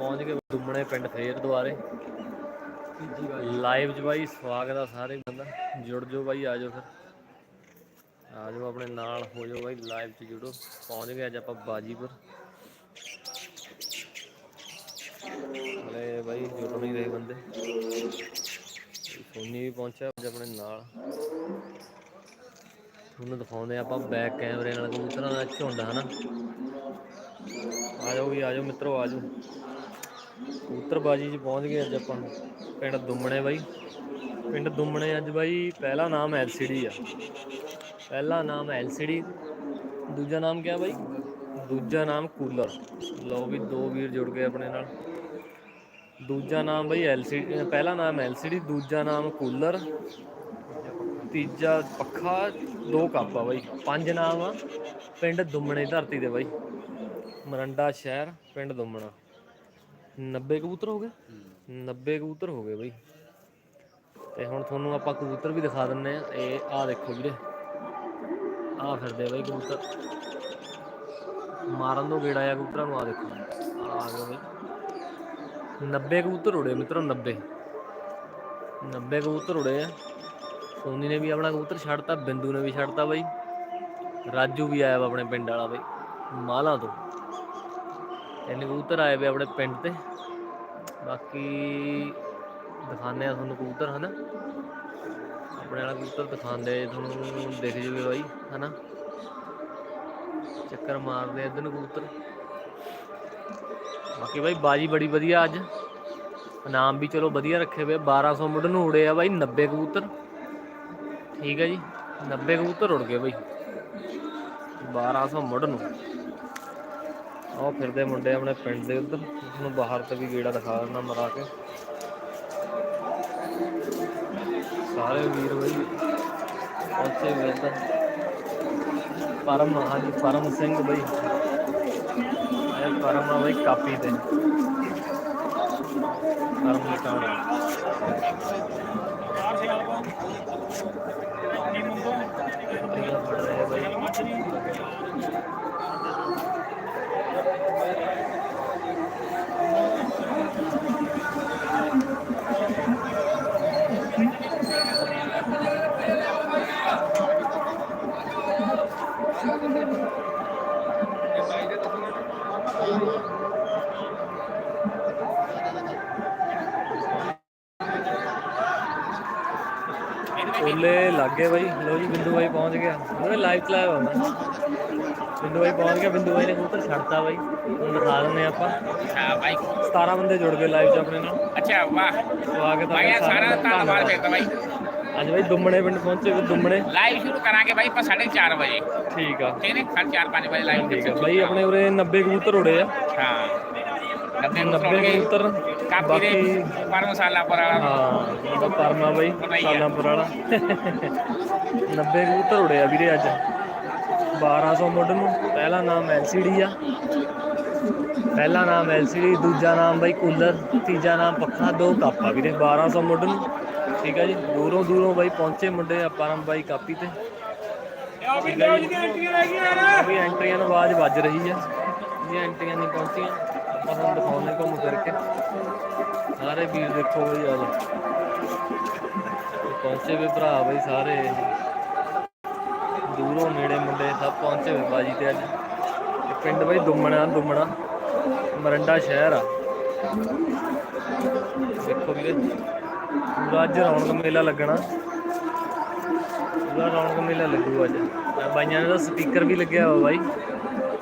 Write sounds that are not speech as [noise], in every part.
ਪਹੁੰਚ ਗਏ ਦੁੰਮਣੇ ਪਿੰਡ ਫੇਰ ਦੁਆਰੇ। ਲਾਈਵ 'ਚ ਬਾਈ, ਸਵਾਗਤ ਆ ਸਾਰੇ ਬੰਦਾ। ਜੁੜ ਜਾਓ ਬਾਈ, ਆ ਜਾਓ ਫਿਰ। ਆ ਜਾਓ ਆਪਣੇ ਨਾਲ, ਹੋ ਜਾਓ ਬਾਈ, ਲਾਈਵ 'ਚ ਜੁੜੋ। ਪਹੁੰਚ ਗਏ ਅੱਜ ਆਪਾਂ ਬਾਜੀਪੁਰ। ਹਲੇ ਬਾਈ ਜੁੜ ਨਹੀਂ ਰਹੇ ਬੰਦੇ। ਸੋਨੀ ਵੀ ਪਹੁੰਚਿਆ ਅੱਜ ਆਪਣੇ ਨਾਲ। ਤੁਹਾਨੂੰ ਦਿਖਾਉਂਦੇ ਆਪਾਂ ਬੈਕ ਕੈਮਰੇ ਨਾਲ ਕਬੂਤਰਾਂ ਦਾ ਝੁੰਡ, ਹਨਾ। ਆ ਜਾਓ ਵੀ ਆ ਜਾਓ ਮਿੱਤਰੋ, ਆ ਜਾਓ। ਕਬੂਤਰਬਾਜੀ 'ਚ ਪਹੁੰਚ ਗਏ ਅੱਜ ਆਪਾਂ ਪਿੰਡ ਦੁੰਮਣੇ ਬਾਈ। ਪਿੰਡ ਦੁੰਮਣੇ ਅੱਜ ਬਾਈ, ਪਹਿਲਾ ਨਾਮ ਐਲਸੀਡੀ ਆ। ਪਹਿਲਾ ਨਾਮ ਐਲਸੀਡੀ। ਦੂਜਾ ਨਾਮ ਕਿਆ ਬਾਈ? ਦੂਜਾ ਨਾਮ ਕੂਲਰ। ਲਓ ਵੀ ਦੋ ਵੀਰ ਜੁੜ ਗਏ ਆਪਣੇ ਨਾਲ। ਦੂਜਾ ਨਾਮ ਬਾਈ ਐਲਸੀਡੀ ਪਹਿਲਾ ਨਾਮ ਐਲਸੀਡੀ, ਦੂਜਾ ਨਾਮ ਕੂਲਰ। ਤੀਜਾ ਪੱਖਾ, ਦੋ ਕੱਪ ਆ ਬਾਈ। ਪੰਜ ਨਾਮ ਆ। ਪਿੰਡ ਦੁੰਮਣੇ ਧਰਤੀ ਦੇ ਬਾਈ। ਮਰੰਡਾ ਸ਼ਹਿਰ, ਪਿੰਡ ਦੁੰਮਣਾ। 90 ਕਬੂਤਰ ਹੋ ਗਏ? 90 ਕਬੂਤਰ ਹੋ ਗਏ ਬਾਈ। ਤੇ ਹੁਣ ਤੁਹਾਨੂੰ ਆਪਾਂ ਕਬੂਤਰ ਵੀ ਦਿਖਾ ਦਿੰਨੇ ਆ। ਇਹ ਆਹ ਦੇਖੋ ਵੀਰੇ। ਆ ਫਿਰਦੇ ਬਾਈ ਕਬੂਤਰ। ਮਾਰਨ ਤੋਂ ਗੇੜਾ ਆ ਕਬੂਤਰਾਂ ਨੂੰ ਆ ਦੇਖੋ। ਆਹ ਆ ਗਏ ਬਾਈ। 90 ਕਬੂਤਰ ਉੜੇ ਮਿੱਤਰੋ 90 90 ਕਬੂਤਰ ਉੜੇ ਆ। ਸੋਨੀ ਨੇ ਵੀ ਆਪਣਾ ਕਬੂਤਰ ਛੱਡਤਾ, ਬਿੰਦੂ ਨੇ ਵੀ ਛੱਡਤਾ ਬਾਈ। ਰਾਜੂ ਵੀ ਆਇਆ ਵਾ ਆਪਣੇ ਪਿੰਡ ਵਾਲਾ ਬਾਈ, ਮਾਲਾ ਤੋਂ। ਤਿੰਨ ਕਬੂਤਰ ਆਏ ਵੇ ਆਪਣੇ ਪਿੰਡ ਤੇ। ਬਾਕੀ ਦਿਖਾਉਂਦੇ ਆ ਤੁਹਾਨੂੰ ਕਬੂਤਰ, ਹਨਾ? ਆਪਣੇ ਵਾਲਾ ਕਬੂਤਰ ਦਿਖਾਉਂਦੇ ਆ ਤੁਹਾਨੂੰ ਦਿਖ ਜੂਗੇ ਬਾਈ, ਹਨਾ? ਚੱਕਰ ਮਾਰਦੇ ਆ ਇੱਧਰ ਨੂੰ ਕਬੂਤਰ। ਬਾਕੀ ਬਾਈ, ਬਾਜੀ ਬੜੀ ਵਧੀਆ ਅੱਜ। ਇਨਾਮ ਵੀ ਚਲੋ ਵਧੀਆ ਰੱਖੇ ਹੋਏ 1200 ਮੁੱਢ ਨੂੰ ਉੜੇ ਆ ਬਾਈ 90 ਕਬੂਤਰ। ਠੀਕ ਹੈ ਜੀ 90 ਕਬੂਤਰ ਉੜ ਗਏ ਬਾਈ। 1200 ਮੁੱਢ ਨੂੰ। ਆਹ ਫਿਰਦੇ ਮੁੰਡੇ ਆਪਣੇ ਪਿੰਡ ਦੇ ਉੱਧਰ ਤੁਹਾਨੂੰ ਬਾਹਰ ਤੇ ਵੀ ਗੇੜਾ ਦਿਖਾ ਦਿੰਦਾ ਮਰਾ ਕੇ। ਸਾਰੇ ਵੀਰ ਬਈ ਪਹੁੰਚੇ ਹੋਏ ਪਰਮ, ਹਾਂਜੀ, ਪਰਮ ਸਿੰਘ ਬਾਈ। ਇਹ ਪਰਮ ਆ ਬਾਈ ਕਾਪੀ ਤੇ। ਪਰਮ ਲਟਾਣਾ ਪੜ ਰਹੇ ਬਾਈ ਗਏ ਬਾਈ ਲੋ ਜੀ ਬਿੰਦੂ ਬਾਈ ਪਹੁੰਚ ਗਿਆ। ਉਹਨੇ ਲਾਈਵ ਚਲਾਇਆ ਹੋਣਾ। ਬਿੰਦੂ ਬਾਈ ਪਹੁੰਚ ਗਿਆ ਬਿੰਦੂ ਬਾਈ ਨੇ ਕਬੂਤਰ ਛੱਡਤਾ ਬਾਈ। ਹੁਣ ਦਿਖਾ ਦਿੰਦੇ ਆਪਾਂ। ਹਾਂ ਬਾਈ। 17 ਬੰਦੇ ਜੁੜ ਗਏ ਲਾਈਵ 'ਚ ਆਪਣੇ ਨਾਲ। ਅੱਛਾ ਵਾਹ। ਸਵਾਗਤ ਬਾਈ ਹੈ ਇਹ ਸਾਰਾ ਧੰਨਵਾਦ ਫਿਰ ਤਾਂ ਬਾਈ। ਅੱਜ ਬਾਈ ਦੁੰਮਣੇ ਪਿੰਡ ਪਹੁੰਚੇ ਵੀ ਦੁੰਮਣੇ। ਲਾਈਵ ਸ਼ੁਰੂ ਕਰਾਂਗੇ ਬਾਈ ਆਪਾਂ 4:30 ਵਜੇ। ਠੀਕ ਆ। ਠੀਕ ਨੇ ਕੱਲ 4-5 ਵਜੇ ਲਾਈਵ ਠੀਕ ਆ। ਬਾਈ ਆਪਣੇ ਉਰੇ 90 ਕਬੂਤਰ ਉੜੇ ਆ। ਹਾਂ। 90 90 ਕਬੂਤਰ ਕਾਪੀ ਬਾਕੀ ਦੇ ਪਰ ਮਸਾਲਾ ਪਰ ਵਾਲਾ ਹਾਂ ਉਹਦਾ ਪਰਮਾ ਬਾਈ ਪਤਾ ਹੀ ਆ। ਸਾਲਾਂਪੁਰ ਵਾਲਾ 90 ਕਬੂਤਰ ਉੜੇ ਆ ਵੀਰੇ ਅੱਜ। 1200 ਮੁੱਢ ਨੂੰ ਪਹਿਲਾ ਨਾਮ ਐਲਸੀਡੀ ਆ। ਪਹਿਲਾ ਨਾਮ ਐਲਸੀਡੀ ਦੂਜਾ ਨਾਮ ਬਾਈ ਕੂਲਰ ਤੀਜਾ ਨਾਮ ਪੱਖਾ ਦੋ ਕੱਪ ਵੀਰੇ 1200 ਮੁੱਢ ਨੂੰ। ਠੀਕ ਆ ਜੀ ਦੂਰੋਂ ਦੂਰੋਂ ਬਾਈ ਪਹੁੰਚੇ ਮੁੰਡੇ ਆ ਪਰਮ ਬਾਈ ਕਾਪੀ ਤੇ। ਆ ਜੀ। ਵੀ ਐਂਟਰੀਆਂ ਨੂੰ ਆਵਾਜ਼ ਵੱਜ ਰਹੀ ਆ। ਇਹ ਐਂਟਰੀਆਂ ਨਹੀਂ ਪਹੁੰਚੀਆਂ। ਆਪਾਂ ਤੁਹਾਨੂੰ ਦਿਖਾਉਂਦੇ ਘੁੰਮ ਫਿਰ ਕੇ ਸਾਰੇ ਵੀਰ ਦੇਖੋ ਬਈ ਆ ਪਹੁੰਚੇ ਵੇ ਭਰਾ ਬਈ ਸਾਰੇ। ਦੂਰੋਂ ਨੇੜੇ ਮੁੰਡੇ ਸਭ ਪਹੁੰਚੇ ਵੇ ਬਾਜੀ ਤੇ ਅੱਜ। ਪਿੰਡ ਬਈ ਦੁੰਮਣਾ ਦੁੰਮਣਾ। ਮਰੰਡਾ ਸ਼ਹਿਰ ਆ। ਦੇਖੋ ਵੀਰੇ, ਪੂਰਾ ਅੱਜ ਰੌਣਕ ਮੇਲਾ ਲੱਗਣਾ। ਪੂਰਾ ਰੌਣਕ ਮੇਲਾ ਲੱਗੂ ਅੱਜ। ਆਹ ਬਾਈਆਂ ਦਾ ਸਪੀਕਰ ਵੀ ਲੱਗਿਆ ਹੋਇਆ ਬਾਈ।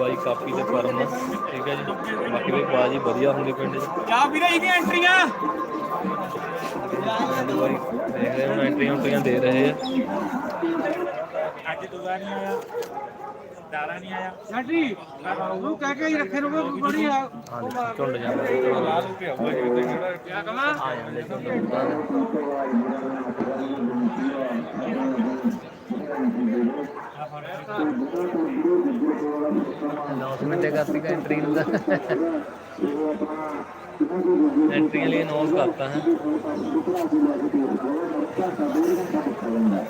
ਬਾਈ ਕਾਪੀ ਤੇ ਪਰਮ ਠੀਕ ਹੈ ਜੀ। ਬਾਕੀ ਵੀ ਬਾਜੀ ਵਧੀਆ ਹੁੰਦੀ ਪਿੰਡ 'ਚ ਜਾ ਵੀਰੇ ਇਹਦੀਆਂ ਐਂਟਰੀਆਂ। ਬਾਈ ਦੇਖ ਰਹੇ ਹੁਣ ਐਂਟਰੀਆਂ ਉੰਟਰੀਆਂ ਦੇ ਰਹੇ ਆ। ਅੱਜ ਦੁਬਾਰਾ ਨਹੀਂ ਆਇਆ। ਦਾਰਾ ਨਹੀਂ ਆਇਆ। ਸੈਂਟਰੀ ਉਹਨੂੰ ਕਹਿ ਕੇ ਹੀ ਰੱਖੇ ਨੂੰ ਬੜੀ ਆ। ਝੁੰਡ ਜਾਂਦੇ ਲਾ ਲੂ ਕੇ ਆਉਂਦਾ ਜੀ ਕਿਹੜਾ ਕਿਆ ਕਹਾਂ ਆ ਜਾਂਦੇ ਦੇ ਅਨਾਉਂਸਮੈਂਟ ਕਰਤੀ ਐਂਟਰੀ ਦਾ ਐਂਟਰੀ ਲਈ ਅਨਾਉਂਸ ਕਰਤਾ ਹੈ। ਬੰਦੇ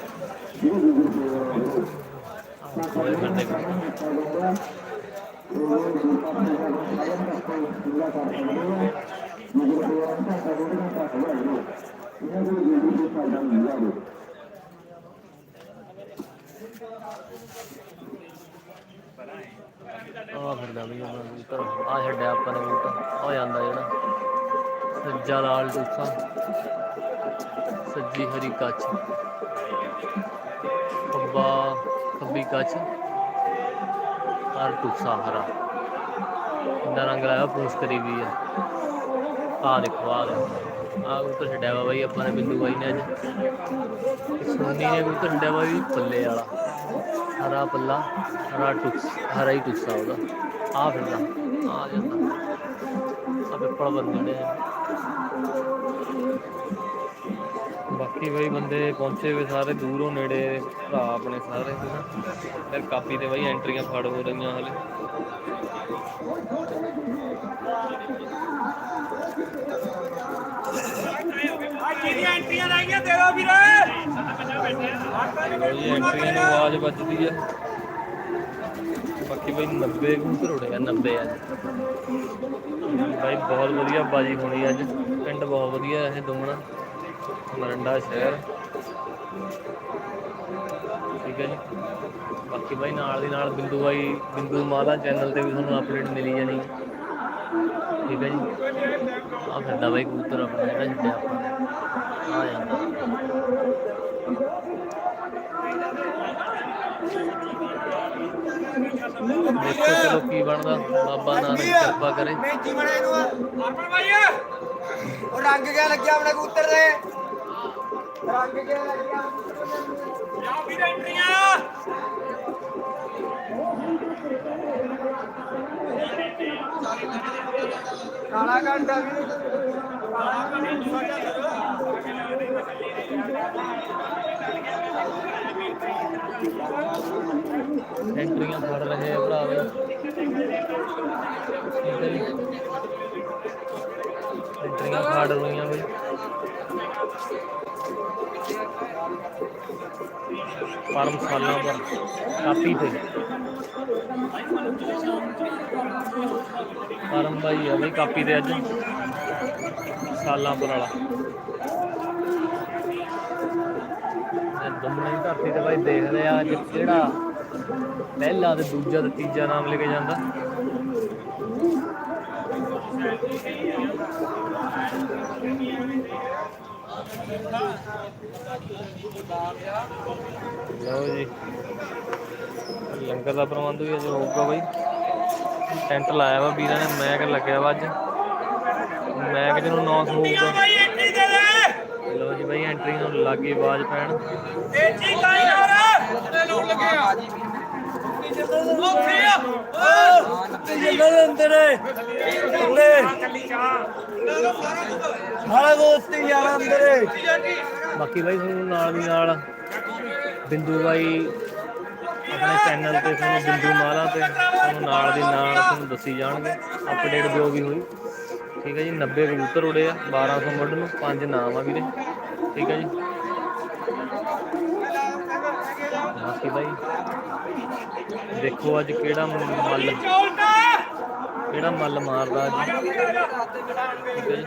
ਆ ਫਿਰਦਾ ਵੀ ਆਪਣਾ ਕਬੂਤਰ ਆ ਛੱਡਿਆ ਆਪਾਂ ਨੇ ਬੂਟਾ। ਆ ਜਾਂਦਾ ਜਿਹੜਾ। ਸੱਜਾ ਲਾਲ ਟੂਸਾ। ਸੱਜੀ ਹਰੀ ਕੱਚ। ਖੱਬਾ ਖੱਬੀ ਕੱਚ ਆਰ ਟੂਸਾ ਹਰਾ। ਇੰਨਾ ਰੰਗ ਲਾਇਆ ਪੂਛ ਕਰੀ ਵੀ ਆ। ਆ ਦੇਖੋ ਆ ਆ ਕਬੂਤਰ ਛੱਡਿਆ ਵਾ ਬਾਈ, ਆਪਾਂ ਨੇ ਬਿੰਦੂ ਬਾਈ ਨੇ ਅੱਜ। ਸੋਨੀ ਨੇ ਕਬੂਤਰ ਛੱਡਿਆ ਵਾ ਵੀ ਪੱਲੇ ਵਾਲਾ। ਹਰਾ ਪੱਲਾ, ਹਰਾ ਟੁਕਸ ਹਰਾ ਹੀ ਟੁਕਸਾ ਉਹਦਾ। ਆ ਫਿਰਦਾ ਆ ਜਾਂਦਾ। ਆ ਪਿੱਪਲ ਬੰਦੇ ਨੇ ਬਾਕੀ ਬਈ ਬੰਦੇ ਪਹੁੰਚੇ ਵੇ ਸਾਰੇ, ਦੂਰੋਂ ਨੇੜੇ ਭਰਾ ਆਪਣੇ ਸਾਰੇ, ਹਨਾ? ਫਿਰ ਕਾਪੀ ਤੇ ਬਈ ਐਂਟਰੀਆਂ ਫੜ ਹੋ ਰਹੀਆਂ ਹਲੇ। ਕਿਹੜੀਆਂ ਐਂਟਰੀਆਂ ਲਾਈਆਂ ਦੇ ਦੋ ਵੀਰੇ ਐਂਟਰੀਆਂ ਨੂੰ ਆਵਾਜ਼ ਵੱਜਦੀ ਆ। ਬਾਕੀ ਬਈ 90 ਕਬੂਤਰ ਉੜੇ ਆ 90 ਅੱਜ ਬਾਈ ਬਹੁਤ ਵਧੀਆ ਬਾਜੀ ਹੋਣੀ ਅੱਜ, ਪਿੰਡ ਬਹੁਤ ਵਧੀਆ ਇਹ ਦੁਮਣਾ ਮਰੰਡਾ ਸ਼ਹਿਰ। ਠੀਕ ਹੈ ਜੀ। ਬਾਕੀ ਬਾਈ ਨਾਲ ਦੀ ਨਾਲ ਬਿੰਦੂ ਬਾਈ, ਬਿੰਦੂ ਮਾਲਾ ਚੈਨਲ ਤੇ ਵੀ ਤੁਹਾਨੂੰ ਅਪਡੇਟ ਮਿਲੀ ਜਾਣੀ। ਠੀਕ ਹੈ ਜੀ। ਆ ਫਿਰਦਾ ਬਾਈ ਕਬੂਤਰ ਆਪਣਾ ਜਿਹੜਾ ਛੱਡਿਆ ਆਪਾਂ। ਆ ਜਾਂਦਾ। ਦੇਖੋ ਚਲੋ ਕੀ ਬਣਦਾ। ਬਾਬਾ ਨਾਨਕ ਕਿਰਪਾ ਕਰੇ। ਮੇਜੀ ਬਣੇ ਇਹਨੂੰ? ਅਰਪਣ ਭਾਈ, ਉਹ ਰੰਗ ਗਿਆ ਲੱਗਿਆ ਆਪਣੇ ਕਬੂਤਰ ਦੇ ਰੰਗ ਗਿਆ ਲੱਗਿਆ ਜਾਓ ਵੀਰੇ ਐਂਟਰੀਆਂ ਕਾਲਾ ਘੰਟਾ ਵੀ। ਐਂਟਰੀਆਂ ਫੜ ਰਹੇ ਆ ਭਰਾ ਐਂਟਰੀਆਂ ਫੜ ਰਹੀਆਂ ਬਈ ਪਰਮ ਸਾਲਾਂ ਪਰ ਕਾਪੀ ਤੇ। ਪਰਮ ਬਾਈ ਆ ਬਈ ਕਾਪੀ ਤੇ ਅੱਜ। ਸਾਲਾਂ ਪਰ ਵਾਲਾ ਇਹ ਧਰਤੀ ਤੇ ਬਾਈ ਦੇਖਦੇ ਆ ਅੱਜ ਕਿਹੜਾ ਪਹਿਲਾ ਤੇ ਦੂਜਾ ਤੇ ਤੀਜਾ ਨਾਮ ਲੈ ਕੇ ਜਾਂਦਾ। ਲਓ ਜੀ। ਲੰਗਰ ਦਾ ਪ੍ਰਬੰਧ ਵੀ ਅੱਜ ਹੋਊਗਾ ਬਾਈ। ਟੈਂਟ ਲਾਇਆ ਵਾ ਵੀਰਾਂ ਨੇ ਮੈਕ ਲੱਗਿਆ ਵਾ ਅੱਜ। ਮੈਕ ਜਿਹਨੂੰ ਨੌਸ ਹੋਊਗਾ ਲਓ ਜੀ ਬਾਈ ਐਂਟਰੀ ਨੂੰ ਲੱਗੀ ਆਵਾਜ਼ ਪੈਣ। ਤੇਜੀ ਕਾਈ ਹੋਰ ਕਿੰਨੇ ਲੋਕ ਲੱਗੇ ਸਾਰਾ ਦੋਸਤੀ ਯਾਰ ਅੰਦਰ ਬਾਕੀ ਬਾਈ ਤੁਹਾਨੂੰ ਨਾਲ ਦੀ ਨਾਲ ਬਿੰਦੂ ਬਾਈ ਆਪਣੇ ਚੈਨਲ ਤੇ ਤੁਹਾਨੂੰ ਬਿੰਦੂ ਮਾਲਾ ਤੇ ਤੁਹਾਨੂੰ ਨਾਲ ਦੀ ਨਾਲ ਤੁਹਾਨੂੰ ਦੱਸੀ ਜਾਣਗੇ। ਅਪਡੇਟ ਜੋ ਵੀ ਹੋਈ। ਠੀਕ ਹੈ ਜੀ 90 ਕਬੂਤਰ ਉੜੇ ਆ 1200 ਮੁੱਢ ਨੂੰ, ਪੰਜ ਨਾਮ ਆ ਵੀਰੇ। ਠੀਕ ਹੈ ਜੀ। ਬਾਕੀ ਬਾਈ ਦੇਖੋ ਅੱਜ ਕਿਹੜਾ ਮੱਲ ਚੌਲਟਾ ਕਿਹੜਾ ਮੱਲ ਮਾਰਦਾ ਅੱਜ। ਠੀਕ ਹੈ ਜੀ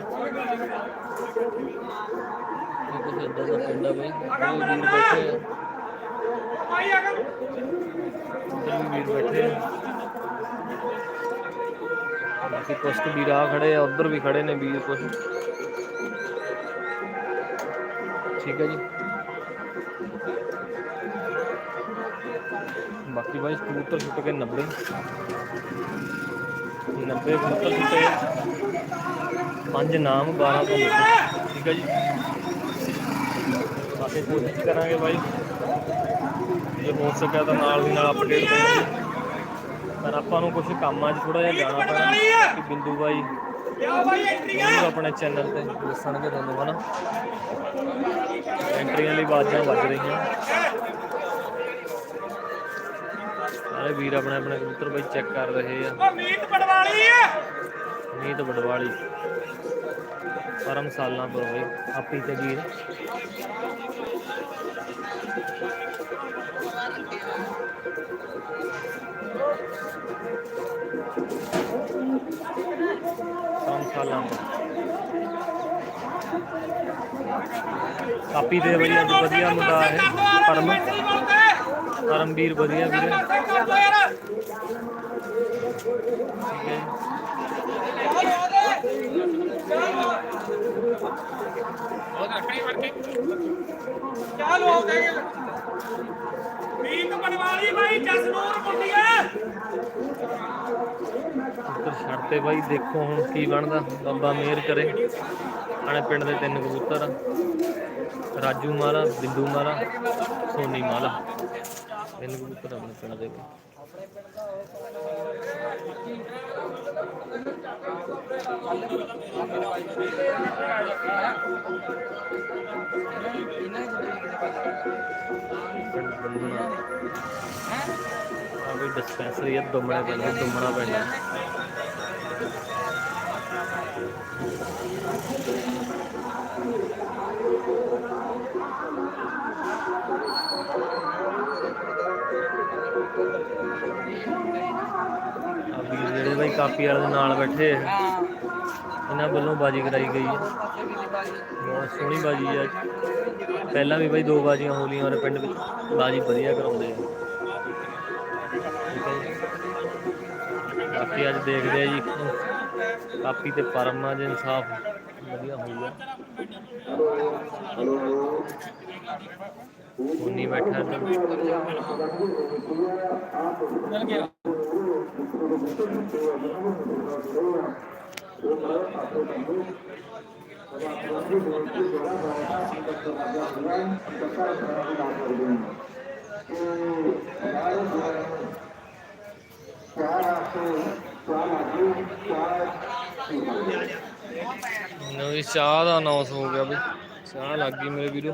ਇਹ ਕੁਛ ਏਦਾਂ ਦਾ ਪਿੰਡ ਆ ਬਈ ਉਹ ਵੀਰ ਬੈਠੇ ਆ ਭਾਈ ਅਗਰ ਇੱਧਰ ਵੀ ਵੀਰ ਬੈਠੇ ਆ ਬਾਕੀ ਕੁਛ ਕੁ ਵੀਰ ਆ ਖੜੇ ਆ, ਉਧਰ ਵੀ ਖੜੇ ਨੇ ਵੀਰ ਕੁਛ। ਠੀਕ ਹੈ ਜੀ। ਬਾਕੀ ਬਾਈ ਕਬੂਤਰ ਛੁੱਟ ਕੇ 90 90 ਕਬੂਤਰ ਸੁੱਟੇ ਪੰਜ ਨਾਮ 12 ਤੋਂ ਠੀਕ ਹੈ ਜੀ। ਬਾਕੀ ਕੋਸ਼ਿਸ਼ ਕਰਾਂਗੇ ਬਾਈ। ਜੇ ਹੋ ਸਕਿਆ ਤਾਂ ਨਾਲ ਦੀ ਨਾਲ ਅਪਡੇਟ ਦੇਵਾਂਗੇ ਪਰ ਆਪਾਂ ਨੂੰ ਕੁਝ ਕੰਮਾਂ 'ਚ ਥੋੜਾ ਜਿਹਾ ਜਾਣਾ ਪੈਣਾ। ਕਿ ਬਿੰਦੂ ਬਾਈ ਉਹ ਆਪਣੇ ਚੈਨਲ ਤੇ ਦੱਸਣਗੇ ਤੁਹਾਨੂੰ, ਹਨਾ? ਐਂਟਰੀਆਂ ਲਈ ਆਵਾਜ਼ਾਂ ਵੱਜ ਰਹੀਆਂ। ਸਾਰੇ ਵੀਰ ਆਪਣੇ ਆਪਣੇ ਕਬੂਤਰ ਬਾਈ ਚੈੱਕ ਕਰ ਰਹੇ ਆ। ਮੀਤ ਪਟਵਾਲੀ ਹੈ ਨੀਤ ਵਡਵਾਲੀ ਪਰਮ ਸਾਲਾਂ ਪਰ ਹੋਏ ਆਪੀ ਤੇ ਵੀਰ। ਪਰਮ ਸਾਲਾਂ ਆਪੀ ਤੇ ਬਈ ਅੱਜ ਵਧੀਆ ਮੁੰਡਾ ਹੈ ਪਰਮ। ਪਰਮਵੀਰ ਵਧੀਆ ਵੀਰੇ। ਠੀਕ ਚਾਲੂ ਹੋ ਗਏ ਮੀਤ ਪਟਵਾਲੀ ਬਾਈ ਜਸਨੂਰ ਮੁੰਡੀਆ ਕਬੂਤਰ ਛੱਡਤੇ ਬਾਈ ਦੇਖੋ ਹੁਣ ਕੀ ਬਣਦਾ। ਬਾਬਾ ਮਿਹਰ ਕਰੇ। ਆਣੇ ਪਿੰਡ ਦੇ ਤਿੰਨ ਕਬੂਤਰ ਰਾਜੂ ਮਾਲਾ, ਬਿੰਦੂ ਮਾਲਾ, ਸੋਨੀ ਮਾਲਾ। ਤਿੰਨ ਕਬੂਤਰ ਆਪਣੇ ਪਿੰਡ ਦੇ ਪਿੰਡ ਦਮਣਾ ਆ ਵੀ ਡਿਸਪੈਂਸਰੀ ਆ ਦਮਣੇ ਪਿੰਡ ਦੇ ਦਮਣਾ ਆ। ਆ ਵੀਰ ਜਿਹੜੇ ਬਾਈ ਕਾਪੀ ਵਾਲੇ ਦੇ ਨਾਲ ਬੈਠੇ ਇਹਨਾਂ ਵੱਲੋਂ ਬਾਜੀ ਕਰਾਈ ਗਈ ਹੈ ਬਹੁਤ ਸੋਹਣੀ ਬਾਜੀ ਹੈ ਪਹਿਲਾਂ ਵੀ ਬਾਈ ਦੋ ਬਾਜੀਆਂ ਹੋ ਲਈਆਂ ਔਰ ਪਿੰਡ ਵਿੱਚ ਬਾਜੀ ਵਧੀਆ ਕਰਾਉਂਦੇ ਆ। ਬਾਕੀ ਅੱਜ ਦੇਖਦੇ ਆ ਜੀ, ਕਾਪੀ ਤੇ ਪਰਮ ਆ ਜੇ ਇਨਸਾਫ ਵਧੀਆ ਹੋਊਗਾ। ਉਨੀ ਬੈਠਾ ਇੱਧਰ ਨਵੀਂ ਚਾਹ ਦਾ ਅਨਾਉਂਸ ਹੋ ਗਿਆ ਬਈ। ਚਾਹ ਲੱਗ ਗਈ ਮੇਰੇ ਵੀਰੋ।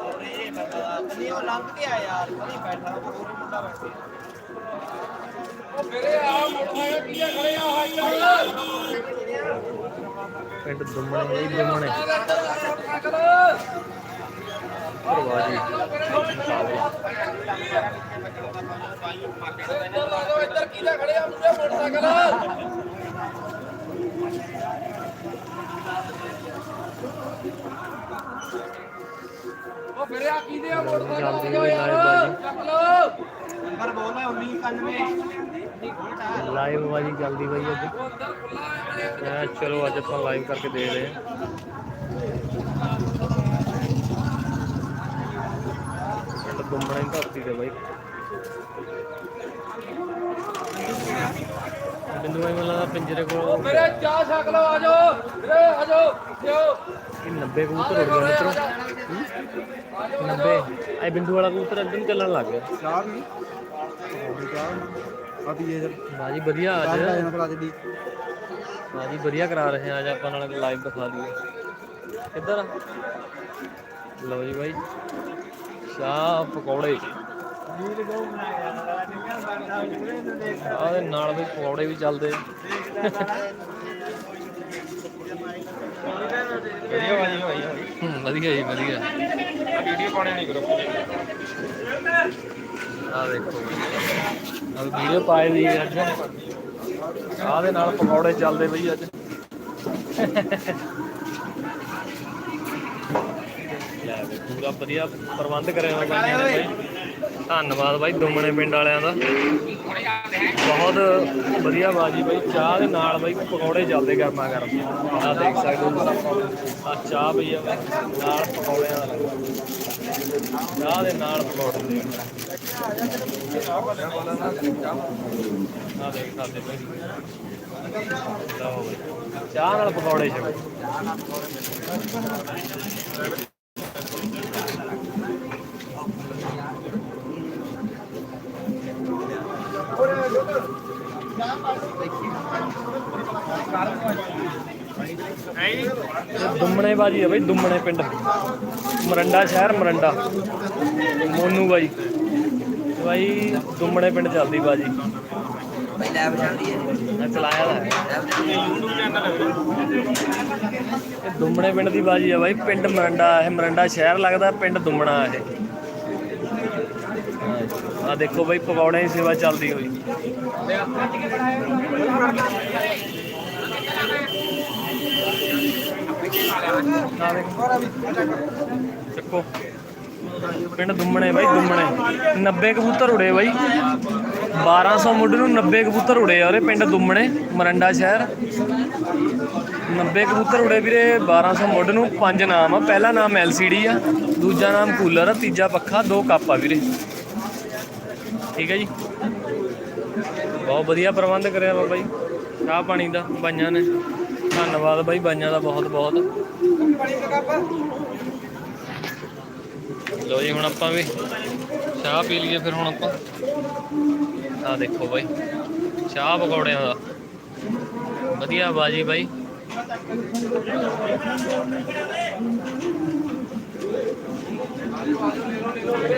ਨਹੀਂ ਉਹ ਲੰਘ ਕੇ ਆ ਯਾਰ ਨਹੀਂ ਬੈਠਾ ਉਹ ਮੁੰਡਾ ਬੈਠਾ ਮੇਰੇ ਆ ਮੋਟਰਸਾਈਕਲ ਕੀਆ ਖੜੇ ਆ ਹਾਈਟਰ ਪਿੰਡ ਦੁੰਮਣੇ। ਬਈ ਪਰਵਾਜੀ ਮੁਕਾਬਲਾ ਇੱਧਰ ਲਾ ਦਿਓ ਇੱਧਰ ਕੀਆ ਖੜੇ ਆ ਮੁੰਡੇ ਮੋਟਰਸਾਈਕਲ ਉਹ ਮੇਰੇ ਆ ਕੀਦੇ ਆ ਮੋਟਰਸਾਈਕਲ ਜਲਦੀ ਲਿਓ ਵੀ ਯਾਰ, ਲਾਏ ਚੱਕ ਲਓ ਨੰਬਰ ਬੋਲਣਾ 1991 ਲਾਈਵ ਬਾਜੀ ਚੱਲਦੀ ਬਈ ਅੱਜ ਉਹ ਅੰਦਰ ਖੁੱਲਾ ਹੈ ਮੈਂ ਚਲੋ ਅੱਜ ਆਪਾਂ ਲਾਈਵ ਕਰਕੇ ਦੇ ਰਹੇ ਹਾਂ ਦੁੰਮਣੇ ਦੀ ਧਰਤੀ ਤੇ ਬਾਈ। ਬਿੰਦੂ ਬਾਈ ਮਤਲਬ ਪਿੰਜਰੇ ਕੋਲ ਮੇਰੇ ਚਾਹ ਛਕ ਲਓ ਆ ਜਾਓ। ਵੀਰੇ ਆ ਜਾਓ ਜਿਓ ਇਹ 90 ਕਬੂਤਰ ਉੱਡ ਗਏ ਮਿੱਤਰੋ। 90 ਆਏ ਬਿੰਦੂ ਵਾਲਾ ਕਬੂਤਰ ਨੂੰ ਚੱਲਣ ਲੱਗ ਗਿਆ। ਚਾਹ ਵੀ। ਅਭੀ ਇਹ ਬਾਜੀ ਵਧੀਆ ਅੱਜ। ਬਾਜੀ ਵਧੀਆ ਕਰਾ ਰਹੇ ਆ ਅੱਜ ਆਪਾਂ ਨਾਲ ਲਾਈਵ ਦਿਖਾ ਦਈਏ। ਕਿੱਧਰ ਲਓ ਜੀ ਬਾਈ। ਚਾਹ ਪਕੌੜੇ। ਆਹ ਨਾਲ ਵੀ ਪਕੌੜੇ ਵੀ ਚੱਲਦੇ। ਵਧੀਆ ਹੂੰ, ਵਧੀਆ ਜੀ ਵਧੀਆ। ਵੀਡੀਓ ਪਾਉਣੇ ਨਹੀਂ ਗਰੁੱਪ ਆ ਦੇਖੋ। ਆ ਵੀਡੀਓ ਪਾਏ ਦੀ ਅੱਜ। ਆਹ ਦੇ ਨਾਲ ਪਕੌੜੇ ਚੱਲਦੇ ਬਈ ਅੱਜ। ਪੂਰਾ ਵਧੀਆ ਪ੍ਰਬੰਧ ਕਰਿਆ ਹੋਇਆ ਬਾਈਆਂ ਨੇ ਬਾਈ। ਧੰਨਵਾਦ ਬਾਈ ਦੁੰਮਣੇ ਪਿੰਡ ਵਾਲਿਆਂ ਦਾ। ਬਹੁਤ ਵਧੀਆ ਬਾਜੀ ਬਾਈ, ਚਾਹ ਦੇ ਨਾਲ ਬਾਈ ਪਕੌੜੇ ਚੱਲਦੇ ਗਰਮਾ ਗਰਮ। ਆ ਦੇਖ ਸਕਦੇ ਹੋ ਆ ਚਾਹ ਪਈ ਆ ਨਾਲ ਪਕੌੜਿਆਂ ਦਾ। ਚਾਹ ਦੇ ਨਾਲ ਪਕੌੜੇ ਦੇ ਆ ਦੇਖ ਸਕਦੇ ਬਾਈ। ਚਾਹ ਨਾਲ ਪਕੌੜੇ ਛਕੋ ਦੁੰਮਣੇ ਬਾਜੀ ਆ ਬਈ ਦੁੰਮਣੇ ਪਿੰਡ। ਮਰੰਡਾ ਸ਼ਹਿਰ ਮਰੰਡਾ। ਮੋਨੂ ਬਾਈ। ਬਾਈ ਦੁੰਮਣੇ ਪਿੰਡ ਚੱਲਦੀ ਬਾਜੀ। ਭਾਈ ਲੈਬ ਚੱਲਦੀ ਹੈ ਚਲਾਇਆ ਦਾ ਇਹ ਦੁੰਮਣੇ ਪਿੰਡ ਦੀ ਬਾਜੀ ਆ ਬਾਈ। ਪਿੰਡ ਮਰੰਡਾ ਇਹ। ਮਰੰਡਾ ਸ਼ਹਿਰ ਲੱਗਦਾ ਪਿੰਡ ਦੁੰਮਣਾ ਇਹ। ਆ ਦੇਖੋ ਬਾਈ ਪਕੌੜਿਆਂ ਦੀ ਸੇਵਾ ਚੱਲਦੀ ਹੋਈ। ਚੱਕੋ। ਪਿੰਡ ਦੁੰਮਣੇ ਬਾਈ, ਦੁੰਮਣੇ। 90 ਕਬੂਤਰ ਉੜੇ ਬਾਈ। 1200 ਮੁੱਢ ਨੂੰ 90 ਕਬੂਤਰ ਉੜੇ ਆ ਉਹਦੇ ਪਿੰਡ ਦੁੰਮਣੇ, ਮਰੰਡਾ ਸ਼ਹਿਰ। 90 ਕਬੂਤਰ ਉੜੇ ਵੀਰੇ 1200 ਮੁੱਢ ਨੂੰ। ਪੰਜ ਨਾਮ ਆ। ਪਹਿਲਾ ਨਾਮ LCD ਆ, ਦੂਜਾ ਨਾਮ ਕੂਲਰ ਆ, ਤੀਜਾ ਪੱਖਾ, ਦੋ ਕੱਪ ਆ ਵੀਰੇ। ਠੀਕ ਹੈ ਜੀ। ਬਹੁਤ ਵਧੀਆ ਪ੍ਰਬੰਧ ਕਰਿਆ ਵਾ ਬਾਈ ਚਾਹ ਪਾਣੀ ਦਾ ਬਾਈਆਂ ਨੇ। ਧੰਨਵਾਦ ਬਾਈ ਬਾਈਆਂ ਦਾ ਬਹੁਤ ਬਹੁਤ। ਲੋ ਜੀ ਹੁਣ ਆਪਾਂ ਵੀ ਚਾਹ ਪੀ ਲਈਏ ਫਿਰ ਹੁਣ ਆਪਾਂ। ਆ ਦੇਖੋ ਬਾਈ, ਚਾਹ ਪਕੌੜਿਆਂ ਦਾ। ਵਧੀਆ ਬਾਜੀ ਬਾਈ।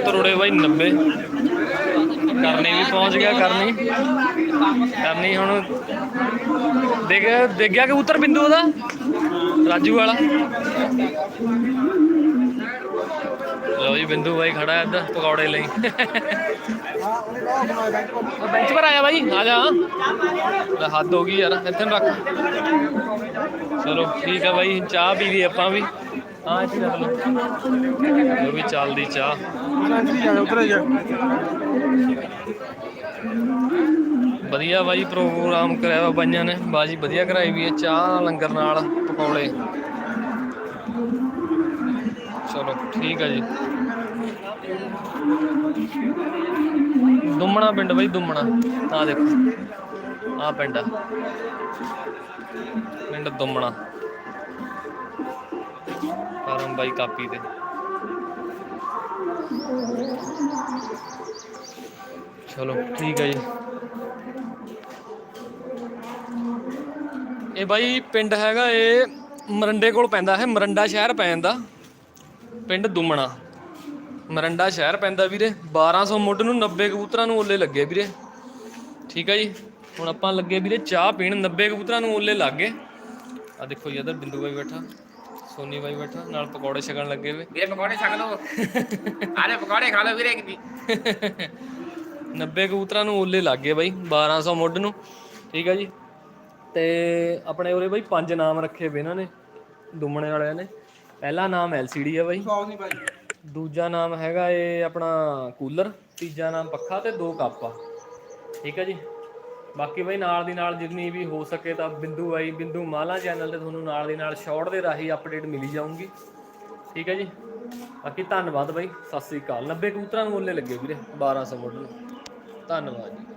ਤਰੋੜੇ ਬਾਈ 90 ਕਰਨੀ ਵੀ ਪਹੁੰਚ ਗਿਆ, ਕਰਨੀ। ਕਰਨੀ ਹੁਣ। ਦੇਖ ਦੇਖ ਗਿਆ ਕਬੂਤਰ ਬਿੰਦੂ ਉਹਦਾ? ਰਾਜੂ ਵਾਲਾ। ਲਓ ਜੀ, ਬਿੰਦੂ ਬਾਈ ਖੜਾ ਹੈ ਇੱਧਰ ਪਕੌੜੇ ਲਈ। ਬੈਂਚ ਪਰ ਆਇਆ ਬਾਈ, ਆ ਜਾ। ਲੈ, ਹੱਦ ਹੋ ਗਈ ਯਾਰ, ਇੱਥੇ ਰੱਖ। ਚਲੋ, ਠੀਕ ਆ ਬਾਈ, ਚਾਹ ਪੀ ਲਈ ਆਪਾਂ ਵੀ। ਹਾਂ, ਇੱਥੇ ਲਓ। ਵੀ ਚੱਲਦੀ ਚਾਹ। ਵਧੀਆ ਬਾਈ ਪ੍ਰੋਗਰਾਮ ਕਰਿਆ ਵਾ ਬਾਈਆਂ ਨੇ। ਬਾਜੀ ਵਧੀਆ ਕਰਾਈ ਵੀ ਹੈ ਚਾਹ ਲੰਗਰ ਨਾਲ ਪਕੌੜੇ। ਚਲੋ ਠੀਕ ਹੈ ਜੀ। ਦੁੰਮਣਾ ਪਿੰਡ ਬਾਈ, ਦੁੰਮਣਾ। ਆ ਦੇਖੋ ਆ ਪਿੰਡ ਆ। ਪਿੰਡ ਦੁੰਮਣਾ। ਕਰਮ ਬਾਈ ਕਾਪੀ ਤੇ। ਚਲੋ ਠੀਕ ਹੈ ਜੀ। ਇਹ ਬਾਈ ਪਿੰਡ ਹੈਗਾ ਇਹ ਮਰੰਡੇ ਕੋਲ ਪੈਂਦਾ ਹੈ ਮਰੰਡਾ ਸ਼ਹਿਰ ਪੈ ਜਾਂਦਾ। ਪਿੰਡ ਦੁਮਣਾ। ਮਰੰਡਾ ਸ਼ਹਿਰ ਪੈਂਦਾ ਵੀਰੇ 1200 ਮੁੱਢ ਨੂੰ 90 ਕਬੂਤਰਾਂ ਨੂੰ ਓਲੇ ਲੱਗੇ ਵੀਰੇ। ਠੀਕ ਹੈ ਜੀ ਹੁਣ ਆਪਾਂ ਲੱਗੇ ਵੀਰੇ ਚਾਹ ਪੀਣ 90 ਕਬੂਤਰਾਂ ਨੂੰ ਓਲੇ ਲੱਗ ਗਏ। ਆ ਦੇਖੋ ਜੀ ਇੱਧਰ ਬਿੰਦੂ ਬਾਈ ਬੈਠਾ ਸੋਨੀ ਬਾਈ ਬੈਠਾ ਨਾਲ ਪਕੌੜੇ ਛਕਣ ਲੱਗੇ ਵੇ। ਵੀਰੇ ਪਕੌੜੇ ਛਕ ਲਓ। [laughs] ਆਰੇ ਪਕੌੜੇ ਖਾ ਲਓ ਵੀਰੇ ਕਿਦੀ [laughs] 90 ਕਬੂਤਰਾਂ ਨੂੰ ਓਲੇ ਲੱਗ ਗਏ ਬਾਈ 1200 ਮੁੱਢ ਨੂੰ। ਠੀਕ ਹੈ ਜੀ। ਤੇ ਆਪਣੇ ਉਰੇ ਬਾਈ ਪੰਜ ਨਾਮ ਰੱਖੇ ਵੇ ਇਹਨਾਂ ਨੇ ਦੁੰਮਣੇ ਵਾਲਿਆਂ ਨੇ। ਪਹਿਲਾ ਨਾਮ LCD ਹੈ ਬਾਈ। ਦੂਜਾ ਨਾਮ ਹੈਗਾ ਇਹ ਆਪਣਾ ਕੂਲਰ ਤੀਜਾ ਨਾਮ ਪੱਖਾ ਤੇ ਦੋ ਕੱਪ ਆ। ਠੀਕ ਹੈ ਜੀ। ਬਾਕੀ ਬਾਈ ਨਾਲ ਦੀ ਨਾਲ ਜਿੰਨੀ ਵੀ ਹੋ ਸਕੇ ਤਾਂ ਬਿੰਦੂ ਬਾਈ ਬਿੰਦੂ ਮਾਲਾ ਚੈਨਲ ਤੇ ਤੁਹਾਨੂੰ ਨਾਲ ਦੀ ਨਾਲ ਸ਼ਾਰਟ ਦੇ ਰਾਹੀਂ ਅਪਡੇਟ ਮਿਲੀ ਜਾਊਗੀ। ਠੀਕ ਹੈ ਜੀ। ਬਾਕੀ ਧੰਨਵਾਦ ਬਾਈ। ਸਤਿ ਸ੍ਰੀ ਅਕਾਲ। 90 ਕਬੂਤਰਾਂ ਨੂੰ ਮੁੱਲੇ ਲੱਗੇ ਵੀਰੇ 1200 ਮੁੱਢ ਨੂੰ। ਧੰਨਵਾਦ ਜੀ।